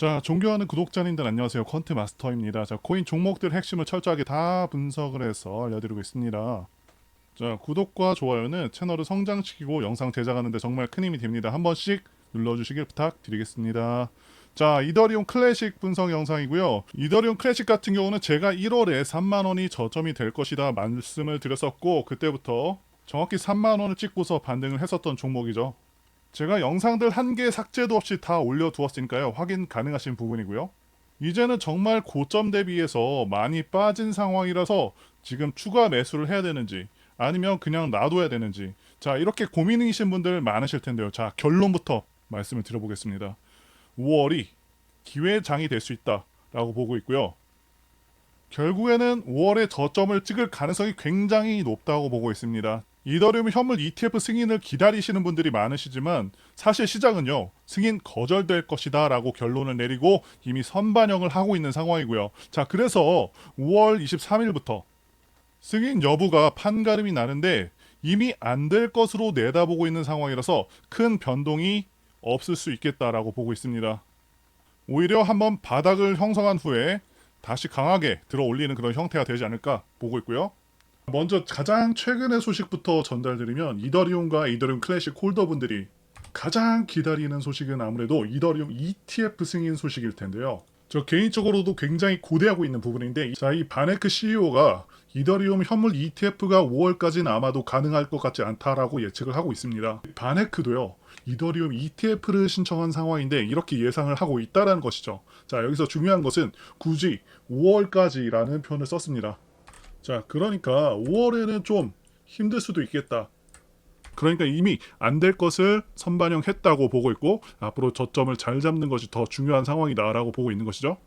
자, 존경하는 구독자님들 안녕하세요. 퀀트 마스터입니다. 자, 코인 종목들 핵심을 철저하게 다 분석을 해서 알려드리고 있습니다. 자, 구독과 좋아요는 채널을 성장시키고 영상 제작하는데 정말 큰 힘이 됩니다. 한 번씩 눌러주시길 부탁드리겠습니다. 자, 이더리움 클래식 분석 영상이고요. 이더리움 클래식 같은 경우는 제가 1월에 3만 원이 저점이 될 것이다 말씀을 드렸었고 그때부터 정확히 3만 원을 찍고서 반등을 했었던 종목이죠. 제가 영상들 한 개 삭제도 없이 다 올려두었으니까요. 확인 가능하신 부분이고요. 이제는 정말 고점 대비해서 많이 빠진 상황이라서 지금 추가 매수를 해야 되는지 아니면 그냥 놔둬야 되는지 자 이렇게 고민이신 분들 많으실 텐데요. 자 결론부터 말씀을 드려보겠습니다. 5월이 기회장이 될 수 있다라고 보고 있고요. 결국에는 5월에 저점을 찍을 가능성이 굉장히 높다고 보고 있습니다. 이더리움 현물 ETF 승인을 기다리시는 분들이 많으시지만 사실 시장은요 승인 거절될 것이다 라고 결론을 내리고 이미 선반영을 하고 있는 상황이고요. 자 그래서 5월 23일부터 승인 여부가 판가름이 나는데 이미 안 될 것으로 내다보고 있는 상황이라서 큰 변동이 없을 수 있겠다라고 보고 있습니다. 오히려 한번 바닥을 형성한 후에 다시 강하게 들어 올리는 그런 형태가 되지 않을까 보고 있고요 먼저 가장 최근의 소식부터 전달드리면 이더리움과 이더리움 클래식 홀더분들이 가장 기다리는 소식은 아무래도 이더리움 ETF 승인 소식일 텐데요. 저 개인적으로도 굉장히 고대하고 있는 부분인데 자, 이 바네크 CEO가 이더리움 현물 ETF가 5월까지는 아마도 가능할 것 같지 않다라고 예측을 하고 있습니다. 바네크도요. 이더리움 ETF를 신청한 상황인데 이렇게 예상을 하고 있다라는 것이죠. 자, 여기서 중요한 것은 굳이 5월까지라는 표현을 썼습니다. 자, 그러니까 5월에는 좀 힘들 수도 있겠다. 그러니까 이미 안 될 것을 선반영했다고 보고 있고 앞으로 저점을 잘 잡는 것이 더 중요한 상황이다라고 보고 있는 것이죠.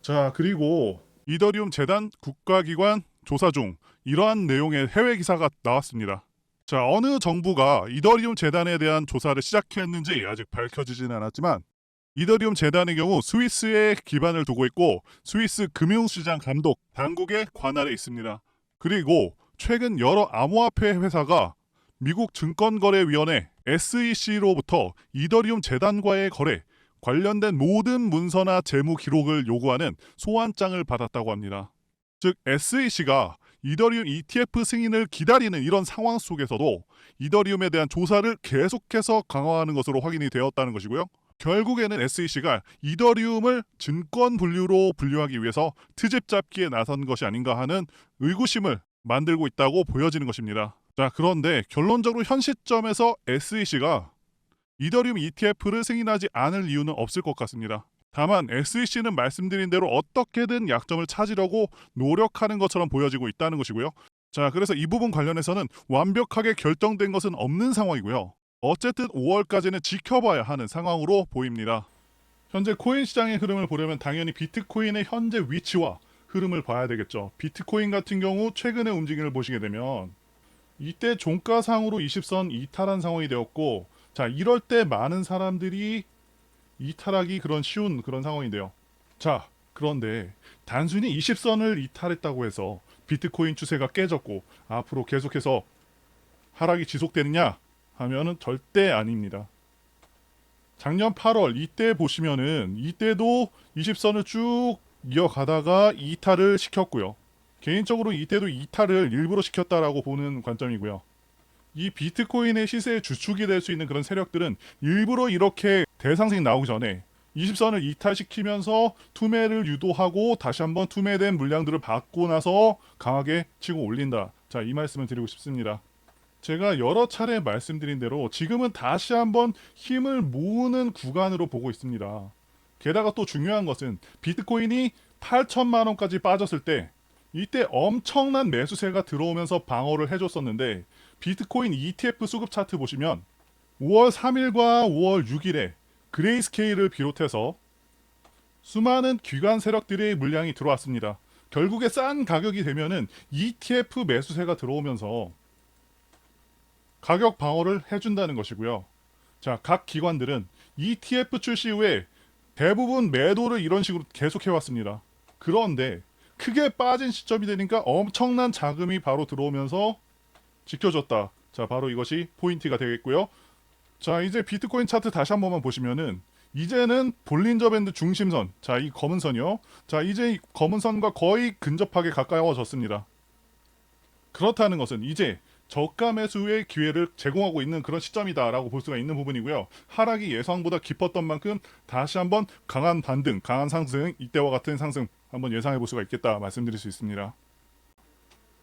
자, 그리고 이더리움 재단 국가기관 조사 중 이러한 내용의 해외 기사가 나왔습니다. 자, 어느 정부가 이더리움 재단에 대한 조사를 시작했는지 아직 밝혀지지는 않았지만 이더리움 재단의 경우 스위스에 기반을 두고 있고 스위스 금융시장 감독 당국의 관할에 있습니다. 그리고 최근 여러 암호화폐 회사가 미국 증권거래위원회 SEC로부터 이더리움 재단과의 거래 관련된 모든 문서나 재무 기록을 요구하는 소환장을 받았다고 합니다. 즉 SEC가 이더리움 ETF 승인을 기다리는 이런 상황 속에서도 이더리움에 대한 조사를 계속해서 강화하는 것으로 확인이 되었다는 것이고요. 결국에는 SEC가 이더리움을 증권 분류로 분류하기 위해서 트집 잡기에 나선 것이 아닌가 하는 의구심을 만들고 있다고 보여지는 것입니다. 자, 그런데 결론적으로 현 시점에서 SEC가 이더리움 ETF를 승인하지 않을 이유는 없을 것 같습니다. 다만 SEC는 말씀드린 대로 어떻게든 약점을 찾으려고 노력하는 것처럼 보여지고 있다는 것이고요. 자, 그래서 이 부분 관련해서는 완벽하게 결정된 것은 없는 상황이고요. 어쨌든 5월까지는 지켜봐야 하는 상황으로 보입니다. 현재 코인 시장의 흐름을 보려면 당연히 비트코인의 현재 위치와 흐름을 봐야 되겠죠. 비트코인 같은 경우 최근의 움직임을 보시게 되면 이때 종가상으로 20선 이탈한 상황이 되었고 자 이럴 때 많은 사람들이 이탈하기 그런 쉬운 그런 상황인데요. 자 그런데 단순히 20선을 이탈했다고 해서 비트코인 추세가 깨졌고 앞으로 계속해서 하락이 지속되느냐 하면은 절대 아닙니다. 작년 8월 이때 보시면은 이때도 20선을 쭉 이어가다가 이탈을 시켰고요. 개인적으로 이때도 이탈을 일부러 시켰다라고 보는 관점이고요. 이 비트코인의 시세의 주축이 될 수 있는 그런 세력들은 일부러 이렇게 대상승이 나오기 전에 20선을 이탈시키면서 투매를 유도하고 다시 한번 투매된 물량들을 받고 나서 강하게 치고 올린다. 자, 이 말씀을 드리고 싶습니다. 제가 여러 차례 말씀드린 대로 지금은 다시 한번 힘을 모으는 구간으로 보고 있습니다. 게다가 또 중요한 것은 비트코인이 8천만 원까지 빠졌을 때 이때 엄청난 매수세가 들어오면서 방어를 해줬었는데 비트코인 ETF 수급 차트 보시면 5월 3일과 5월 6일에 그레이스케일을 비롯해서 수많은 기관 세력들의 물량이 들어왔습니다. 결국에 싼 가격이 되면은 ETF 매수세가 들어오면서 가격 방어를 해준다는 것이고요. 자, 각 기관들은 ETF 출시 후에 대부분 매도를 이런 식으로 계속 해왔습니다. 그런데 크게 빠진 시점이 되니까 엄청난 자금이 바로 들어오면서 지켜줬다. 자, 바로 이것이 포인트가 되겠고요. 자, 이제 비트코인 차트 다시 한 번만 보시면은 이제는 볼린저 밴드 중심선, 자 이 검은 선이요. 자 이제 이 검은 선과 거의 근접하게 가까워졌습니다. 그렇다는 것은 이제 저가 매수의 기회를 제공하고 있는 그런 시점이다라고 볼 수가 있는 부분이고요. 하락이 예상보다 깊었던 만큼 다시 한번 강한 반등, 강한 상승, 이때와 같은 상승 한번 예상해 볼 수가 있겠다 말씀드릴 수 있습니다.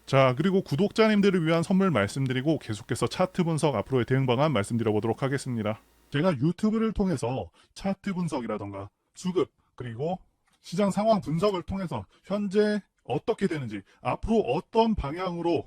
자, 그리고 구독자님들을 위한 선물 말씀드리고 계속해서 차트 분석 앞으로의 대응 방안 말씀드려 보도록 하겠습니다. 제가 유튜브를 통해서 차트 분석이라던가 수급 그리고 시장 상황 분석을 통해서 현재 어떻게 되는지 앞으로 어떤 방향으로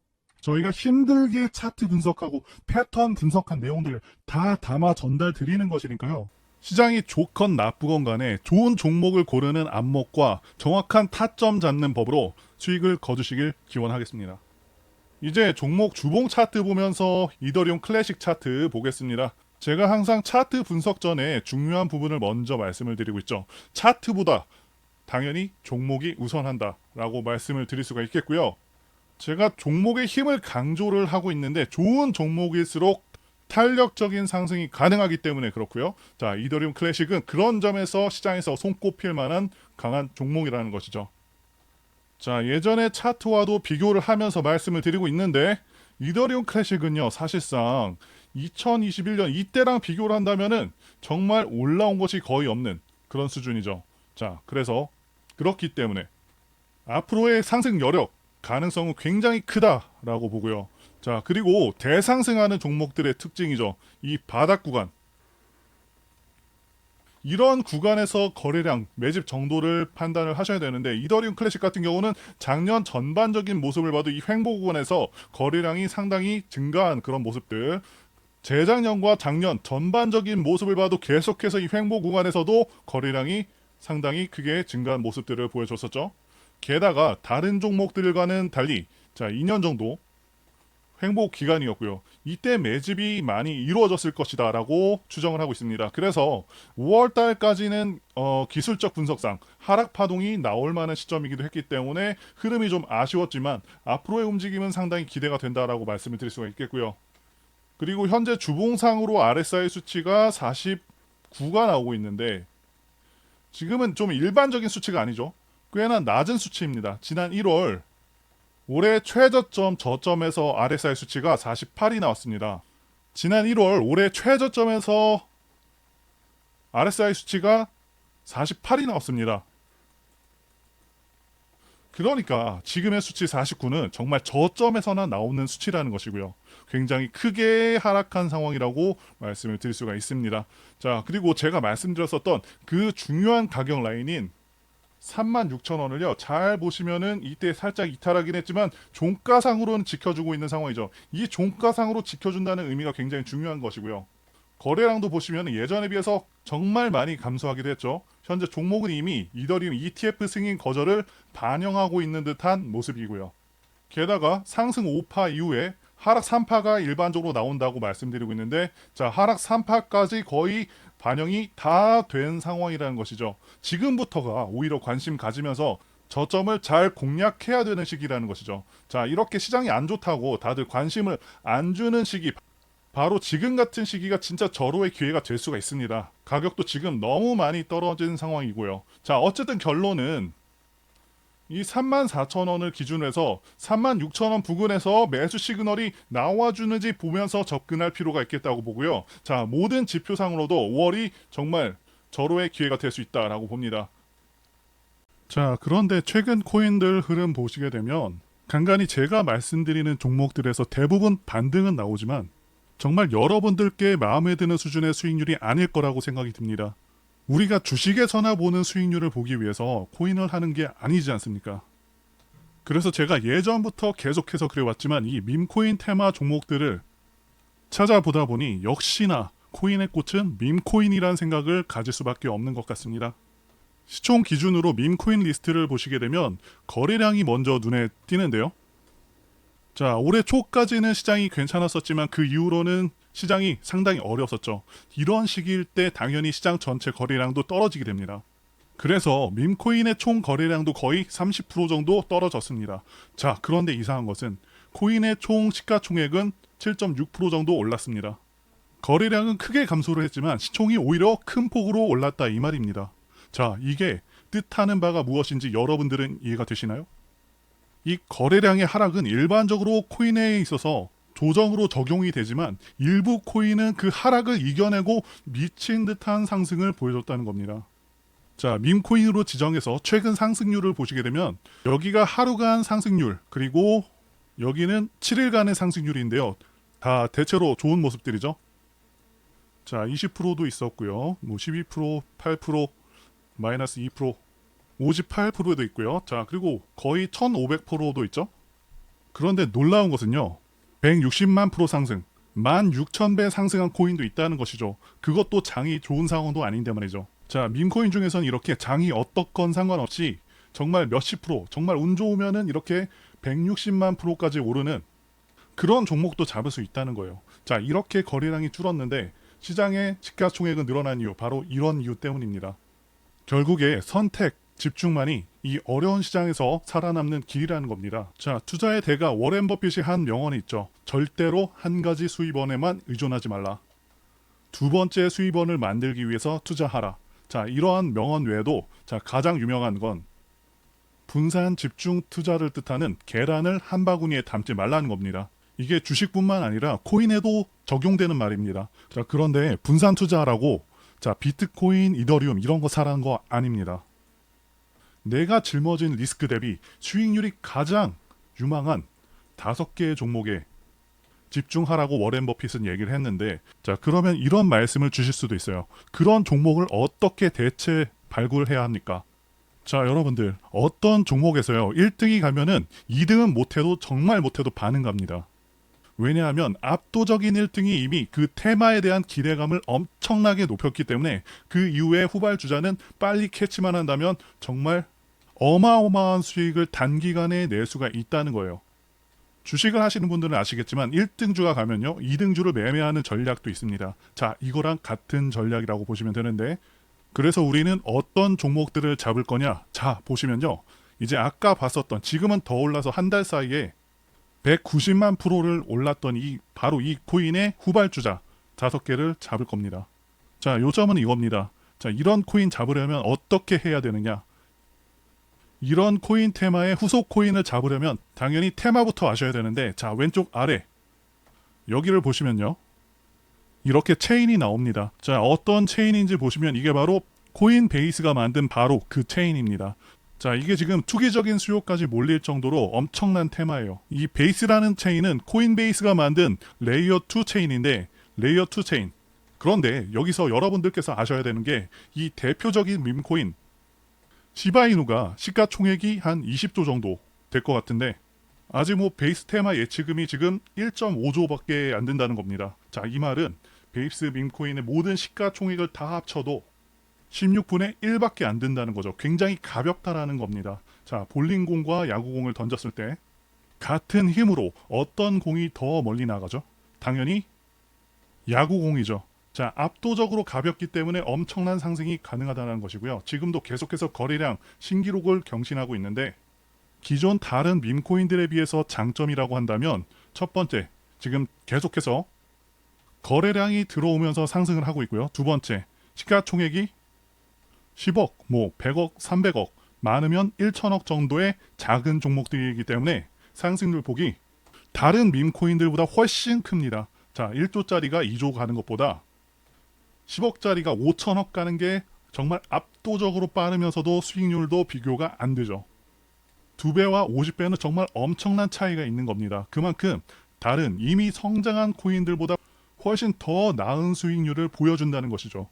저희가 힘들게 차트 분석하고 패턴 분석한 내용들을 다 담아 전달 드리는 것이니까요. 시장이 좋건 나쁘건 간에 좋은 종목을 고르는 안목과 정확한 타점 잡는 법으로 수익을 거두시길 기원하겠습니다. 이제 종목 주봉 차트 보면서 이더리움 클래식 차트 보겠습니다. 제가 항상 차트 분석 전에 중요한 부분을 먼저 말씀을 드리고 있죠. 차트보다 당연히 종목이 우선한다 라고 말씀을 드릴 수가 있겠고요. 제가 종목의 힘을 강조를 하고 있는데 좋은 종목일수록 탄력적인 상승이 가능하기 때문에 그렇고요. 자, 이더리움 클래식은 그런 점에서 시장에서 손꼽힐 만한 강한 종목이라는 것이죠. 자, 예전에 차트와도 비교를 하면서 말씀을 드리고 있는데 이더리움 클래식은요, 사실상 2021년 이때랑 비교를 한다면은 정말 올라온 것이 거의 없는 그런 수준이죠. 자, 그래서 그렇기 때문에 앞으로의 상승 여력 가능성은 굉장히 크다라고 보고요. 자, 그리고 대상승하는 종목들의 특징이죠. 이 바닥 구간. 이런 구간에서 거래량, 매집 정도를 판단을 하셔야 되는데 이더리움 클래식 같은 경우는 작년 전반적인 모습을 봐도 이 횡보 구간에서 거래량이 상당히 증가한 그런 모습들 재작년과 작년 전반적인 모습을 봐도 계속해서 이 횡보 구간에서도 거래량이 상당히 크게 증가한 모습들을 보여줬었죠. 게다가 다른 종목들과는 달리 자 2년 정도 행복 기간이었고요. 이때 매집이 많이 이루어졌을 것이다라고 추정을 하고 있습니다. 그래서 5월 달까지는 어, 기술적 분석상 하락 파동이 나올 만한 시점이기도 했기 때문에 흐름이 좀 아쉬웠지만 앞으로의 움직임은 상당히 기대가 된다라고 말씀을 드릴 수가 있겠고요. 그리고 현재 주봉상으로 RSI 수치가 49가 나오고 있는데 지금은 좀 일반적인 수치가 아니죠. 꽤나 낮은 수치입니다. 지난 1월 올해 최저점 저점에서 RSI 수치가 48이 나왔습니다. 지난 1월 올해 최저점에서 RSI 수치가 48이 나왔습니다. 그러니까 지금의 수치 49는 정말 저점에서나 나오는 수치라는 것이고요. 굉장히 크게 하락한 상황이라고 말씀을 드릴 수가 있습니다. 자, 그리고 제가 말씀드렸었던 그 중요한 가격 라인인 36,000원을요. 잘 보시면은 이때 살짝 이탈하긴 했지만 종가상으로는 지켜주고 있는 상황이죠. 이 종가상으로 지켜준다는 의미가 굉장히 중요한 것이고요. 거래량도 보시면 예전에 비해서 정말 많이 감소하기도 했죠. 현재 종목은 이미 이더리움 ETF 승인 거절을 반영하고 있는 듯한 모습이고요. 게다가 상승 5파 이후에 하락 3파가 일반적으로 나온다고 말씀드리고 있는데 자 하락 3파까지 거의 반영이 다 된 상황이라는 것이죠. 지금부터가 오히려 관심 가지면서 저점을 잘 공략해야 되는 시기라는 것이죠. 자 이렇게 시장이 안 좋다고 다들 관심을 안 주는 시기 바로 지금 같은 시기가 진짜 절호의 기회가 될 수가 있습니다. 가격도 지금 너무 많이 떨어진 상황이고요. 자, 어쨌든 결론은 이 34,000원을 기준으로 해서 36,000원 부근에서 매수 시그널이 나와주는지 보면서 접근할 필요가 있겠다고 보고요. 자, 모든 지표상으로도 5월이 정말 절호의 기회가 될 수 있다라고 봅니다. 자, 그런데 최근 코인들 흐름 보시게 되면 간간히 제가 말씀드리는 종목들에서 대부분 반등은 나오지만 정말 여러분들께 마음에 드는 수준의 수익률이 아닐 거라고 생각이 듭니다. 우리가 주식에서나 보는 수익률을 보기 위해서 코인을 하는 게 아니지 않습니까? 그래서 제가 예전부터 계속해서 그래왔지만 이 밈코인 테마 종목들을 찾아보다 보니 역시나 코인의 꽃은 밈코인이라는 생각을 가질 수밖에 없는 것 같습니다. 시총 기준으로 밈코인 리스트를 보시게 되면 거래량이 먼저 눈에 띄는데요. 자, 올해 초까지는 시장이 괜찮았었지만 그 이후로는 시장이 상당히 어려웠었죠. 이런 시기일 때 당연히 시장 전체 거래량도 떨어지게 됩니다. 그래서 밈코인의 총 거래량도 거의 30% 정도 떨어졌습니다. 자, 그런데 이상한 것은 코인의 총 시가총액은 7.6% 정도 올랐습니다. 거래량은 크게 감소를 했지만 시총이 오히려 큰 폭으로 올랐다 이 말입니다. 자, 이게 뜻하는 바가 무엇인지 여러분들은 이해가 되시나요? 이 거래량의 하락은 일반적으로 코인에 있어서 조정으로 적용이 되지만 일부 코인은 그 하락을 이겨내고 미친 듯한 상승을 보여줬다는 겁니다. 자, 밈코인으로 지정해서 최근 상승률을 보시게 되면 여기가 하루간 상승률 그리고 여기는 7일간의 상승률인데요. 다 대체로 좋은 모습들이죠. 자, 20%도 있었고요. 뭐 12%, 8%, 마이너스 2%, 58%도 있고요. 자, 그리고 거의 1,500%도 있죠. 그런데 놀라운 것은요. 160만 프로 상승, 16,000배 상승한 코인도 있다는 것이죠. 그것도 장이 좋은 상황도 아닌데 말이죠. 자, 밈코인 중에선 이렇게 장이 어떻건 상관없이 정말 몇십 프로, 정말 운 좋으면은 이렇게 160만 프로까지 오르는 그런 종목도 잡을 수 있다는 거예요. 자, 이렇게 거래량이 줄었는데 시장의 시가총액은 늘어난 이유, 바로 이런 이유 때문입니다. 결국에 선택, 집중만이 이 어려운 시장에서 살아남는 길이라는 겁니다. 자, 투자의 대가 워렌 버핏이 한 명언이 있죠. 절대로 한 가지 수입원에만 의존하지 말라. 두 번째 수입원을 만들기 위해서 투자하라. 자, 이러한 명언 외에도 자, 가장 유명한 건 분산 집중 투자를 뜻하는 계란을 한 바구니에 담지 말라는 겁니다. 이게 주식뿐만 아니라 코인에도 적용되는 말입니다. 자, 그런데 분산 투자라고 자, 비트코인, 이더리움 이런 거 사라는 거 아닙니다. 내가 짊어진 리스크 대비 수익률이 가장 유망한 다섯 개의 종목에 집중하라고 워렌 버핏은 얘기를 했는데 자 그러면 이런 말씀을 주실 수도 있어요. 그런 종목을 어떻게 대체 발굴해야 합니까? 자 여러분들 어떤 종목에서요 1등이 가면은 2등은 못해도 정말 못해도 반응 갑니다. 왜냐하면 압도적인 1등이 이미 그 테마에 대한 기대감을 엄청나게 높였기 때문에 그 이후에 후발주자는 빨리 캐치만 한다면 정말 어마어마한 수익을 단기간에 낼 수가 있다는 거예요. 주식을 하시는 분들은 아시겠지만 1등주가 가면요. 2등주를 매매하는 전략도 있습니다. 자, 이거랑 같은 전략이라고 보시면 되는데 그래서 우리는 어떤 종목들을 잡을 거냐? 자, 보시면요. 이제 아까 봤었던 지금은 더 올라서 한 달 사이에 190만 프로를 올랐던 이 바로 이 코인의 후발주자 다섯 개를 잡을 겁니다. 자, 요점은 이겁니다. 자, 이런 코인 잡으려면 어떻게 해야 되느냐? 이런 코인 테마의 후속 코인을 잡으려면 당연히 테마부터 아셔야 되는데 자, 왼쪽 아래 여기를 보시면요. 이렇게 체인이 나옵니다. 자, 어떤 체인인지 보시면 이게 바로 코인 베이스가 만든 바로 그 체인입니다. 자, 이게 지금 투기적인 수요까지 몰릴 정도로 엄청난 테마예요. 이 베이스라는 체인은 코인 베이스가 만든 레이어 2 체인인데 레이어 2 체인. 그런데 여기서 여러분들께서 아셔야 되는 게 이 대표적인 밈코인 시바이누가 시가총액이 한 20조 정도 될 것 같은데 아직 뭐 베이스 테마 예치금이 지금 1.5조밖에 안 된다는 겁니다. 자, 이 말은 베이스 밈코인의 모든 시가총액을 다 합쳐도 16분의 1밖에 안 된다는 거죠. 굉장히 가볍다라는 겁니다. 자, 볼링공과 야구공을 던졌을 때 같은 힘으로 어떤 공이 더 멀리 나가죠? 당연히 야구공이죠. 자, 압도적으로 가볍기 때문에 엄청난 상승이 가능하다는 것이고요. 지금도 계속해서 거래량 신기록을 경신하고 있는데 기존 다른 밈코인들에 비해서 장점이라고 한다면 첫 번째, 지금 계속해서 거래량이 들어오면서 상승을 하고 있고요. 두 번째, 시가총액이 10억, 뭐 100억, 300억, 많으면 1천억 정도의 작은 종목들이기 때문에 상승률 폭이 다른 밈코인들보다 훨씬 큽니다. 자, 1조짜리가 2조 가는 것보다 10억짜리가 5천억 가는 게 정말 압도적으로 빠르면서도 수익률도 비교가 안 되죠. 두 배와 50배는 정말 엄청난 차이가 있는 겁니다. 그만큼 다른 이미 성장한 코인들보다 훨씬 더 나은 수익률을 보여준다는 것이죠.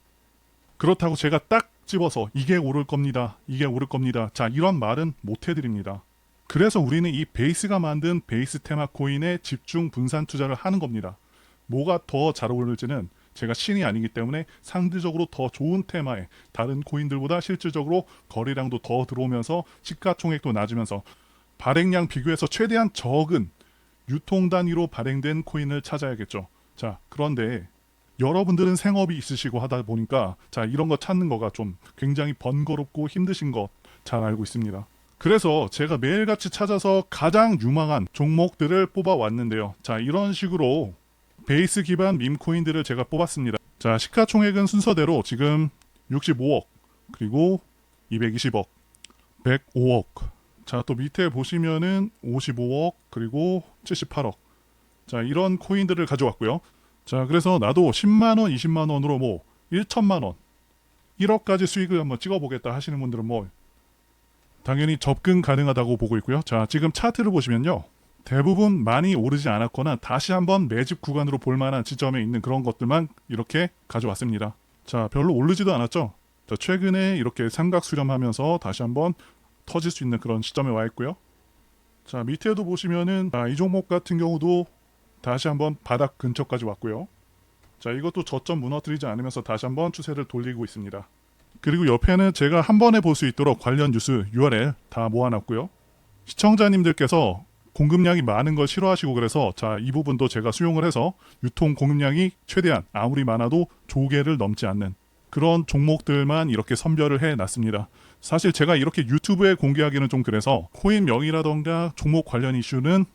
그렇다고 제가 딱 집어서 이게 오를 겁니다. 이게 오를 겁니다. 자, 이런 말은 못 해드립니다. 그래서 우리는 이 베이스가 만든 베이스 테마 코인에 집중 분산 투자를 하는 겁니다. 뭐가 더 잘 어울릴지는 제가 신이 아니기 때문에 상대적으로 더 좋은 테마에 다른 코인들보다 실질적으로 거래량도 더 들어오면서 시가총액도 낮으면서 발행량 비교해서 최대한 적은 유통 단위로 발행된 코인을 찾아야겠죠. 자, 그런데 여러분들은 생업이 있으시고 하다 보니까 자, 이런 거 찾는 거가 좀 굉장히 번거롭고 힘드신 거 잘 알고 있습니다. 그래서 제가 매일같이 찾아서 가장 유망한 종목들을 뽑아 왔는데요. 자, 이런 식으로 베이스 기반 밈코인들을 제가 뽑았습니다. 자, 시가총액은 순서대로 지금 65억, 그리고 220억, 105억. 자, 또 밑에 보시면은 55억, 그리고 78억. 자, 이런 코인들을 가져왔고요. 자, 그래서 나도 10만 원, 20만 원으로 뭐 1천만 원, 1억까지 수익을 한번 찍어보겠다 하시는 분들은 뭐 당연히 접근 가능하다고 보고 있고요. 자, 지금 차트를 보시면요. 대부분 많이 오르지 않았거나 다시 한번 매집 구간으로 볼 만한 지점에 있는 그런 것들만 이렇게 가져왔습니다. 자, 별로 오르지도 않았죠. 자, 최근에 이렇게 삼각 수렴하면서 다시 한번 터질 수 있는 그런 시점에 와 있고요. 자, 밑에도 보시면은 아, 이 종목 같은 경우도 다시 한번 바닥 근처까지 왔고요. 자, 이것도 저점 무너뜨리지 않으면서 다시 한번 추세를 돌리고 있습니다. 그리고 옆에는 제가 한 번에 볼 수 있도록 관련 뉴스 URL 다 모아놨고요. 시청자님들께서 공급량이 많은 걸 싫어하시고 그래서 자 이 부분도 제가 수용을 해서 유통 공급량이 최대한 아무리 많아도 조개를 넘지 않는 그런 종목들만 이렇게 선별을 해 놨습니다. 사실 제가 이렇게 유튜브에 공개하기는 좀 그래서 코인 명의라던가 종목 관련 이슈는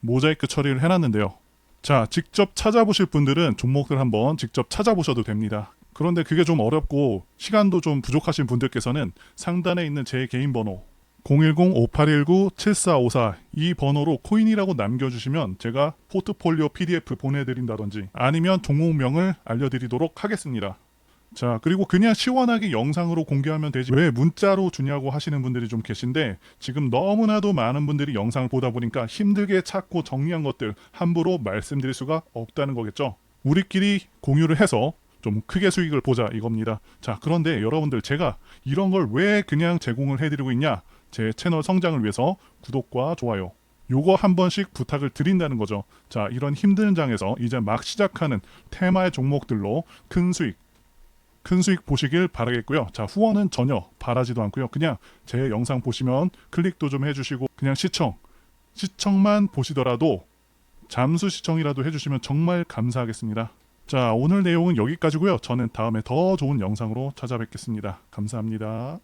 모자이크 처리를 해놨는데요. 자, 직접 찾아보실 분들은 종목들 한번 직접 찾아보셔도 됩니다. 그런데 그게 좀 어렵고 시간도 좀 부족하신 분들께서는 상단에 있는 제 개인 번호 010-5819-7454 이 번호로 코인이라고 남겨주시면 제가 포트폴리오 PDF 보내드린다든지 아니면 종목명을 알려드리도록 하겠습니다. 자 그리고 그냥 시원하게 영상으로 공개하면 되지 왜 문자로 주냐고 하시는 분들이 좀 계신데 지금 너무나도 많은 분들이 영상을 보다 보니까 힘들게 찾고 정리한 것들 함부로 말씀드릴 수가 없다는 거겠죠. 우리끼리 공유를 해서 좀 크게 수익을 보자 이겁니다. 자 그런데 여러분들 제가 이런 걸 왜 그냥 제공을 해드리고 있냐? 제 채널 성장을 위해서 구독과 좋아요 요거 한 번씩 부탁을 드린다는 거죠. 자 이런 힘든 장에서 이제 막 시작하는 테마의 종목들로 큰 수익 큰 수익 보시길 바라겠고요. 자, 후원은 전혀 바라지도 않고요. 그냥 제 영상 보시면 클릭도 좀 해주시고 그냥 시청 시청만 보시더라도 잠수 시청이라도 해주시면 정말 감사하겠습니다. 자, 오늘 내용은 여기까지고요. 저는 다음에 더 좋은 영상으로 찾아뵙겠습니다. 감사합니다.